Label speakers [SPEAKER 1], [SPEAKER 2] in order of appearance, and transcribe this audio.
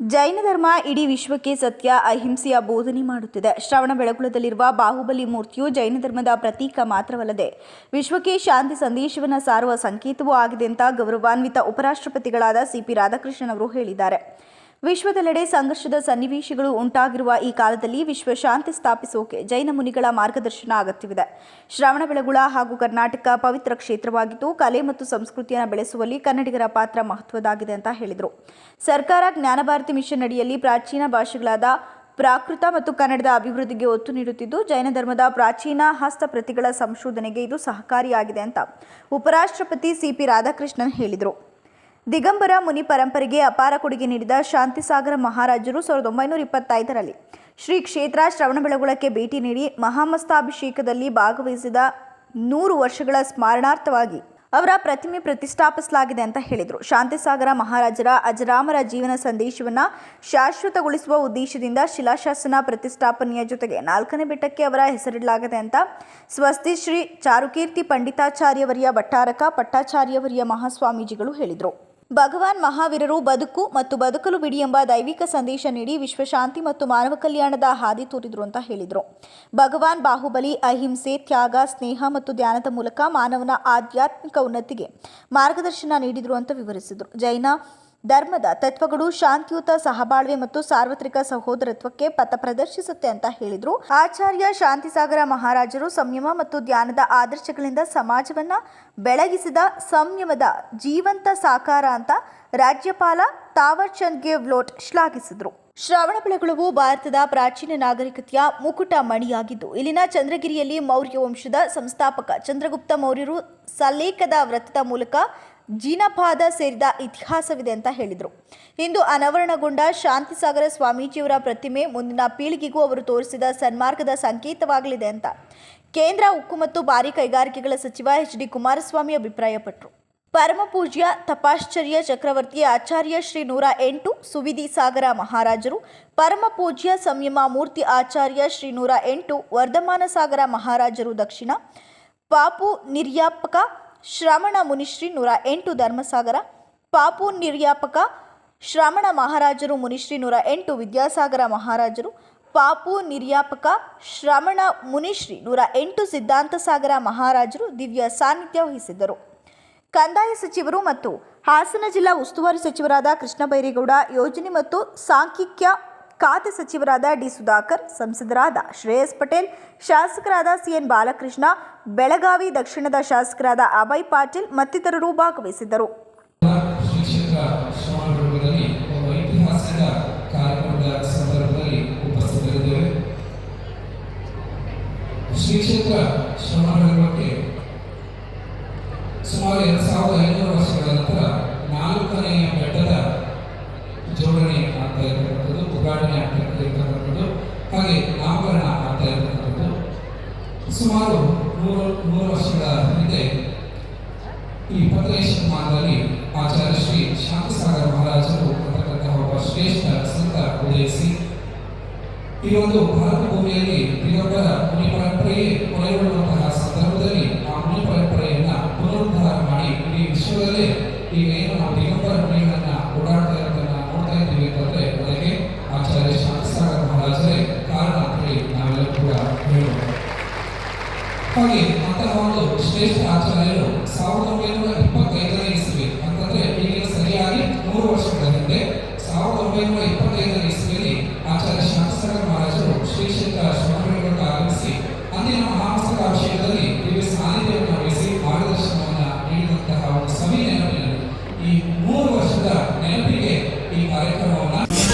[SPEAKER 1] ಜೈನ ಧರ್ಮ ಇಡೀ ವಿಶ್ವಕ್ಕೆ ಸತ್ಯ, ಅಹಿಂಸೆಯ ಬೋಧನೆ ಮಾಡುತ್ತಿದೆ. ಶ್ರವಣ ಬೆಳಗುಳದಲ್ಲಿರುವ ಬಾಹುಬಲಿ ಮೂರ್ತಿಯು ಜೈನ ಧರ್ಮದ ಪ್ರತೀಕ ಮಾತ್ರವಲ್ಲದೆ ವಿಶ್ವಕ್ಕೆ ಶಾಂತಿ ಸಂದೇಶವನ್ನು ಸಾರುವ ಸಂಕೇತವೂ ಆಗಿದೆ ಅಂತ ಗೌರವಾನ್ವಿತ ಉಪರಾಷ್ಟ್ರಪತಿಗಳಾದ ಸಿಪಿ ರಾಧಾಕೃಷ್ಣನ್ ಅವರು ಹೇಳಿದ್ದಾರೆ. ವಿಶ್ವದೆಲ್ಲೆಡೆ ಸಂಘರ್ಷದ ಸನ್ನಿವೇಶಗಳು ಉಂಟಾಗಿರುವ ಈ ಕಾಲದಲ್ಲಿ ವಿಶ್ವ ಶಾಂತಿ ಸ್ಥಾಪಿಸೋಕೆ ಜೈನ ಮುನಿಗಳ ಮಾರ್ಗದರ್ಶನ ಅಗತ್ಯವಿದೆ. ಶ್ರವಣಬೆಳಗುಳ ಹಾಗೂ ಕರ್ನಾಟಕ ಪವಿತ್ರ ಕ್ಷೇತ್ರವಾಗಿದ್ದು, ಕಲೆ ಮತ್ತು ಸಂಸ್ಕೃತಿಯನ್ನು ಬೆಳೆಸುವಲ್ಲಿ ಕನ್ನಡಿಗರ ಪಾತ್ರ ಮಹತ್ವದಾಗಿದೆ ಅಂತ ಹೇಳಿದರು. ಸರ್ಕಾರ ಜ್ಞಾನಭಾರತಿ ಮಿಷನ್ ಅಡಿಯಲ್ಲಿ ಪ್ರಾಚೀನ ಭಾಷೆಗಳಾದ ಪ್ರಾಕೃತ ಮತ್ತು ಕನ್ನಡದ ಅಭಿವೃದ್ಧಿಗೆ ಒತ್ತು ನೀಡುತ್ತಿದ್ದು, ಜೈನ ಧರ್ಮದ ಪ್ರಾಚೀನ ಹಸ್ತಪ್ರತಿಗಳ ಸಂಶೋಧನೆಗೆ ಇದು ಸಹಕಾರಿಯಾಗಿದೆ ಅಂತ ಉಪರಾಷ್ಟ್ರಪತಿ ಸಿಪಿ ರಾಧಾಕೃಷ್ಣನ್ ಹೇಳಿದರು. ದಿಗಂಬರ ಮುನಿ ಪರಂಪರೆಗೆ ಅಪಾರ ಕೊಡುಗೆ ನೀಡಿದ ಶಾಂತಿಸಾಗರ ಮಹಾರಾಜರು ಸಾವಿರದ ಒಂಬೈನೂರ ಇಪ್ಪತ್ತೈದರಲ್ಲಿ ಶ್ರೀ ಕ್ಷೇತ್ರ ಶ್ರವಣಬೆಳಗೊಳಕ್ಕೆ ಭೇಟಿ ನೀಡಿ ಮಹಾಮಸ್ತಾಭಿಷೇಕದಲ್ಲಿ ಭಾಗವಹಿಸಿದ ನೂರು ವರ್ಷಗಳ ಸ್ಮರಣಾರ್ಥವಾಗಿ ಅವರ ಪ್ರತಿಮೆ ಪ್ರತಿಷ್ಠಾಪಿಸಲಾಗಿದೆ ಅಂತ ಹೇಳಿದರು. ಶಾಂತಿಸಾಗರ ಮಹಾರಾಜರ ಅಜರಾಮರ ಜೀವನ ಸಂದೇಶವನ್ನು ಶಾಶ್ವತಗೊಳಿಸುವ ಉದ್ದೇಶದಿಂದ ಶಿಲಾಶಾಸನ ಪ್ರತಿಷ್ಠಾಪನೆಯ ಜೊತೆಗೆ ನಾಲ್ಕನೇ ಬೆಟ್ಟಕ್ಕೆ ಅವರ ಹೆಸರಿಡಲಾಗಿದೆ ಅಂತ ಸ್ವಸ್ತಿ ಶ್ರೀ ಚಾರುಕೀರ್ತಿ ಪಂಡಿತಾಚಾರ್ಯವರಿಯ ಭಟ್ಟಾರಕ ಪಟ್ಟಾಚಾರ್ಯವರಿಯ ಮಹಾಸ್ವಾಮೀಜಿಗಳು ಹೇಳಿದರು. ಭಗವಾನ್ ಮಹಾವೀರರು ಬದುಕು ಮತ್ತು ಬದುಕಲು ಬಿಡಿ ಎಂಬ ದೈವಿಕ ಸಂದೇಶ ನೀಡಿ ವಿಶ್ವಶಾಂತಿ ಮತ್ತು ಮಾನವ ಕಲ್ಯಾಣದ ಹಾದಿ ತೋರಿದ್ರು ಅಂತ ಹೇಳಿದರು. ಭಗವಾನ್ ಬಾಹುಬಲಿ, ಅಹಿಂಸೆ, ತ್ಯಾಗ, ಸ್ನೇಹ ಮತ್ತು ಧ್ಯಾನದ ಮೂಲಕ ಮಾನವನ ಆಧ್ಯಾತ್ಮಿಕ ಉನ್ನತಿಗೆ ಮಾರ್ಗದರ್ಶನ ನೀಡಿದರು ಅಂತ ವಿವರಿಸಿದರು. ಜೈನ ಧರ್ಮದ ತತ್ವಗಳು ಶಾಂತಿಯುತ ಸಹಬಾಳ್ವೆ ಮತ್ತು ಸಾರ್ವತ್ರಿಕ ಸಹೋದರತ್ವಕ್ಕೆ ಪಥ ಪ್ರದರ್ಶಿಸುತ್ತೆ ಅಂತ ಹೇಳಿದರು. ಆಚಾರ್ಯ ಶಾಂತಿಸಾಗರ ಮಹಾರಾಜರು ಸಂಯಮ ಮತ್ತು ಧ್ಯಾನದ ಆದರ್ಶಗಳಿಂದ ಸಮಾಜವನ್ನ ಬೆಳಗಿಸಿದ ಸಂಯಮದ ಜೀವಂತ ಸಾಕಾರ ಅಂತ ರಾಜ್ಯಪಾಲ ತಾವರ್ ಚಂದ್ ಶ್ಲಾಘಿಸಿದ್ರು. ಶ್ಲಾಘಿಸಿದರು ಶ್ರವಣಬೆಳಗೊಳವು ಭಾರತದ ಪ್ರಾಚೀನ ನಾಗರಿಕತೆಯ ಮುಕುಟ ಮಣಿಯಾಗಿದ್ದು, ಇಲ್ಲಿನ ಚಂದ್ರಗಿರಿಯಲ್ಲಿ ಮೌರ್ಯ ವಂಶದ ಸಂಸ್ಥಾಪಕ ಚಂದ್ರಗುಪ್ತ ಮೌರ್ಯರು ಸಲೇಕದ ವ್ರತದ ಮೂಲಕ ಜೀನಪಾದ ಸೇರಿದ ಇತಿಹಾಸವಿದೆ ಅಂತ ಹೇಳಿದರು. ಇಂದು ಅನಾವರಣಗೊಂಡ ಶಾಂತಿಸಾಗರ ಸ್ವಾಮೀಜಿಯವರ ಪ್ರತಿಮೆ ಮುಂದಿನ ಪೀಳಿಗೆಗೂ ಅವರು ತೋರಿಸಿದ ಸನ್ಮಾರ್ಗದ ಸಂಕೇತವಾಗಲಿದೆ ಅಂತ ಕೇಂದ್ರ ಉಕ್ಕು ಮತ್ತು ಭಾರಿ ಕೈಗಾರಿಕೆಗಳ ಸಚಿವ ಎಚ್ ಡಿ ಕುಮಾರಸ್ವಾಮಿ ಅಭಿಪ್ರಾಯಪಟ್ಟರು ಪರಮಪೂಜ್ಯ ತಪಾಶ್ಚರ್ಯ ಚಕ್ರವರ್ತಿ ಆಚಾರ್ಯ ಶ್ರೀ ನೂರ ಎಂಟು ಸುವಿಧಿ ಸಾಗರ ಮಹಾರಾಜರು ಪರಮಪೂಜ್ಯ ಸಂಯಮ ಮೂರ್ತಿ ಆಚಾರ್ಯ ಶ್ರೀ ನೂರ ಎಂಟು ವರ್ಧಮಾನ ಸಾಗರ ಮಹಾರಾಜರು ದಕ್ಷಿಣ, ಪಾಪು ನಿರ್ಯಾಪಕ ಶ್ರವಣ ಮುನಿಶ್ರೀ ನೂರ ಎಂಟು ಧರ್ಮಸಾಗರ, ಪಾಪು ನಿರ್ಯಾಪಕ ಶ್ರವಣ ಮಹಾರಾಜರು ಮುನಿಶ್ರೀ ನೂರ ಎಂಟು ವಿದ್ಯಾಸಾಗರ ಮಹಾರಾಜರು, ಪಾಪು ನಿರ್ಯಾಪಕ ಶ್ರವಣ ಮುನಿಶ್ರೀ ನೂರ ಎಂಟು ಸಿದ್ಧಾಂತ ಸಾಗರ ಮಹಾರಾಜರು ದಿವ್ಯ ಸಾನ್ನಿಧ್ಯ ವಹಿಸಿದ್ದರು. ಕಂದಾಯ ಸಚಿವರು ಮತ್ತು ಹಾಸನ ಜಿಲ್ಲಾ ಉಸ್ತುವಾರಿ ಸಚಿವರಾದ ಕೃಷ್ಣ ಬೈರೇಗೌಡ ಯೋಜನೆ ಮತ್ತು ಸಾಂಖ್ಯಿಕ ಖಾತೆ ಸಚಿವರಾದ ಡಿ ಸುಧಾಕರ್, ಸಂಸದರಾದ ಶ್ರೇಯಸ್ ಪಟೇಲ್, ಶಾಸಕರಾದ ಸಿಎನ್ ಬಾಲಕೃಷ್ಣ, ಬೆಳಗಾವಿ ದಕ್ಷಿಣದ ಶಾಸಕರಾದ ಅಭಯ್ ಪಾಟೀಲ್ ಮತ್ತಿತರರು ಭಾಗವಹಿಸಿದ್ದರು.
[SPEAKER 2] ಸುಮಾರು ಎರಡು ಸಾವಿರದ ಐನೂರು ವರ್ಷಗಳ ನಂತರ ನಾಲ್ಕನೆಯ ಬೆಟ್ಟದ ನೂರು ನೂರು ವರ್ಷಗಳ ಹಿಂದೆ ಈ ಪತ್ರಲೇಶ್ವರ ಮಾರ್ಗದಲ್ಲಿ ಆಚಾರ್ಯ ಶ್ರೀ ಶಾಂತಸಾಗರ ಮಹಾರಾಜರು ಅಂತಕ್ಕಂತಹ ಒಬ್ಬ ಶ್ರೇಷ್ಠ ಸಂತ ಉದಯಿಸಿ ಈ ಒಂದು ಭಾರತ ಭೂಮಿಯಲ್ಲಿ ದಿಗಂಬರ ಮುನಿ ಪರಂಪರೆಯೇ ಕೊನೆಗೊಳ್ಳುವಂತಹ ಸಂದರ್ಭದಲ್ಲಿ ಆ ಮುನಿ ಪರಂಪರೆಯನ್ನ ಪುನರುದ್ಧಾರ ಮಾಡಿ ಇಡೀ ವಿಶ್ವದಲ್ಲೇ ಈಗ ಏನು ನಾವು ದಿಗಂಬರ ಮುನಿಗಳನ್ನ ಓಡಾಡ್ತಾ ಇರೋದನ್ನ ನೋಡ್ತಾ ಇದ್ದೀವಿ ಅದಕ್ಕಾಗಿ ಮಾತನಾಡುವ ಶ್ರೇಷ್ಠ ಆಚಾರ್ಯರು ಸಾವಿರದ ಒಂಬೈನೂರ ಇಪ್ಪತ್ತೈದನೇ ಇಸ್ವಿ ಅಂತಂದ್ರೆ ಈಗಿನ ಸರಿಯಾಗಿ ಮೂರು ವರ್ಷಗಳ ಹಿಂದೆ ಸಾವಿರದ ಒಂಬೈನೂರ ಇಪ್ಪತ್ತೈದನೇ ಇಸ್ವಿಯಲ್ಲಿ ಆಚಾರ್ಯ ಶಾಂತಸಾಗರ ಮಹಾರಾಜರು ಶ್ರೀ ಕ್ಷೇತ್ರ ಆಗಮಿಸಿ ಆರಂಭಿಸಿ ಅಂದಿನ ಮಹಾಮಸ್ತಕ ವಿಷಯದಲ್ಲಿ ವಿವಿಧ ಸಾನ್ನಿಧ್ಯವನ್ನು ವಹಿಸಿ ಮಾರ್ಗದರ್ಶನವನ್ನು ನೀಡಿದಂತಹ ಒಂದು ಸವಿ ಈ ಮೂರು ವರ್ಷದ ನೆನಪಿಗೆ ಈ ಕಾರ್ಯಕ್ರಮವನ್ನು